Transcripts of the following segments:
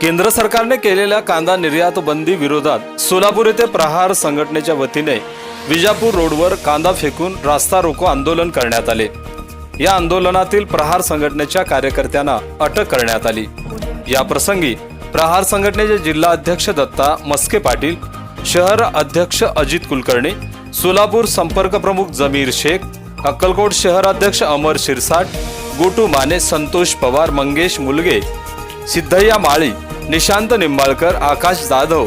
केंद्र सरकारने केलेल्या कांदा निर्यात बंदी विरोधात सोलापूर येथे प्रहार संघटनेच्या वतीने विजापूर रोडवर कांदा फेकून रास्ता रोको आंदोलन करण्यात आले. या आंदोलनातील प्रहार संघटनेच्या कार्यकर्त्यांना अटक करण्यात आली. या प्रसंगी प्रहार संघटनेचे जिल्हा अध्यक्ष दत्ता मस्के पाटील शहर अध्यक्ष अजित कुलकर्णी सोलापूर संपर्क प्रमुख जमीर शेख अक्कलकोट शहर अध्यक्ष अमर शिरसाट गोटू माने संतोष पवार मंगेश मुलगे सिद्धय्या माळी निशांत निंबाळकर आकाश जाधव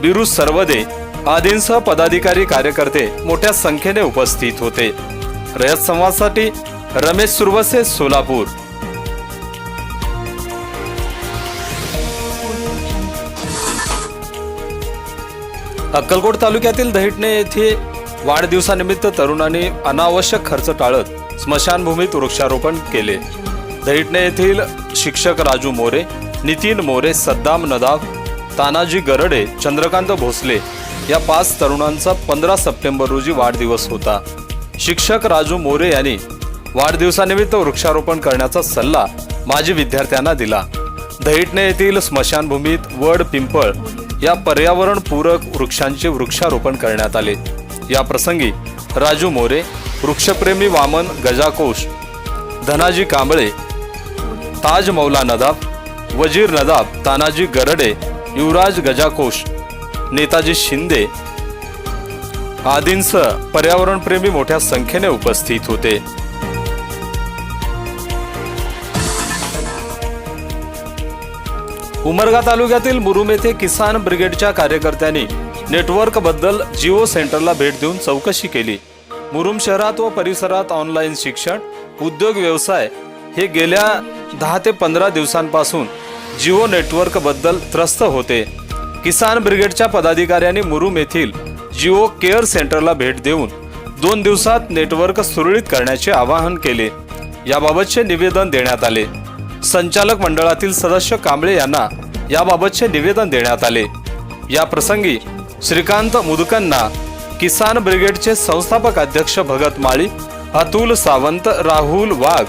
बिरू सर्वदे आदींसह पदाधिकारी कार्यकर्ते मोठ्या संख्येने उपस्थित होते. रयत संवादसाठी रमेश सुरवसे सोलापूर. अक्कलकोट तालुक्यातील दहिटणे येथे वाढदिवसानिमित्त तरुणांनी अनावश्यक खर्च टाळत स्मशानभूमीत वृक्षारोपण केले. दहिटणे येथील शिक्षक राजू मोरे नितीन मोरे सद्दाम नदाब तानाजी गरडे चंद्रकांत भोसले या पाच तरुणांचा पंधरा सप्टेंबर रोजी वाढदिवस होता. शिक्षक राजू मोरे यांनी वाढदिवसानिमित्त वृक्षारोपण करण्याचा सल्ला माजी विद्यार्थ्यांना दिला. दहिटणे येथील स्मशानभूमीत वड पिंपळ या पर्यावरणपूरक वृक्षांचे वृक्षारोपण करण्यात आले. या प्रसंगी राजू मोरे वृक्षप्रेमी वामन गजाकोश धनाजी कांबळे ताज मौला नदाब वजीर नदाब तानाजी गरडे युवराज गजाकोश नेताजी शिंदे आदींसह पर्यावरणप्रेमी मोठ्या संख्येने उपस्थित होते. उमरगा तालुक्यातील मुरुम येथे किसान ब्रिगेडच्या कार्यकर्त्यांनी नेटवर्कबद्दल जिओ सेंटरला भेट देऊन चौकशी केली. मुरुम शहरात व परिसरात ऑनलाईन शिक्षण उद्योग व्यवसाय हे गेल्या दहा ते पंधरा दिवसांपासून जिओ नेटवर्कबद्दल त्रस्त होते. किसान ब्रिगेडच्या पदाधिकाऱ्यांनी मुरुम येथील जिओ केअर सेंटरला भेट देऊन दोन दिवसात नेटवर्क सुरळीत करण्याचे आवाहन केले. याबाबतचे निवेदन देण्यात आले. संचालक मंडळातील सदस्य कांबळे यांना याबाबतचे निवेदन देण्यात आले. या प्रसंगी श्रीकांत मुदकंना किसान ब्रिगेडचे संस्थापक अध्यक्ष भगत माळी अतुल सावंत राहुल वाघ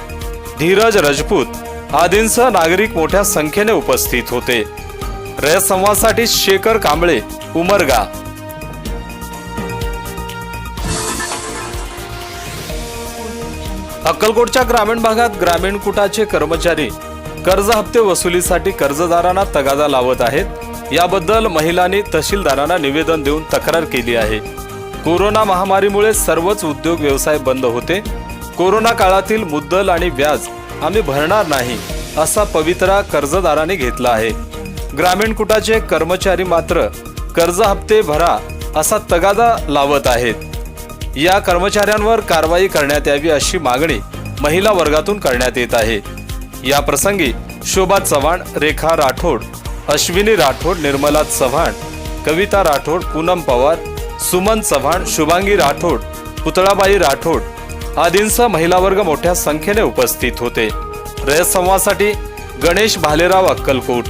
धीरज रजपूत आदींसह नागरिक मोठ्या संख्येने उपस्थित होते. रयत संवादसाठी शेखर कांबळे उमरगा. अक्कलकोटच्या ग्रामीण भागात ग्रामीण कुटाचे कर्मचारी कर्ज हप्ते वसुलीसाठी कर्जदारांना तगादा लावत आहेत. याबद्दल महिलांनी तहसीलदारांना निवेदन देऊन तक्रार केली आहे. कोरोना महामारीमुळे सर्वच उद्योग व्यवसाय बंद होते. कोरोना काळातील मुद्दल आणि व्याज आम्ही भरणार नाही असा पवित्रा कर्जदाराने घेतला आहे. ग्रामीण कुटाचे कर्मचारी मात्र कर्ज हप्ते भरा असा तगादा लावत आहेत. या कर्मचाऱ्यांवर कारवाई करण्यात यावी अशी मागणी महिला वर्गातून करण्यात येत आहे. या प्रसंगी शोभा चव्हाण रेखा राठोड अश्विनी राठोड निर्मला चव्हाण कविता राठोड पूनम पवार सुमन चव्हाण शुभांगी राठोड पुतळाबाई राठोड आदींसह महिला वर्ग मोठ्या संख्येने उपस्थित होते. रयत संवादसाठी गणेश भालेराव अक्कलकोट.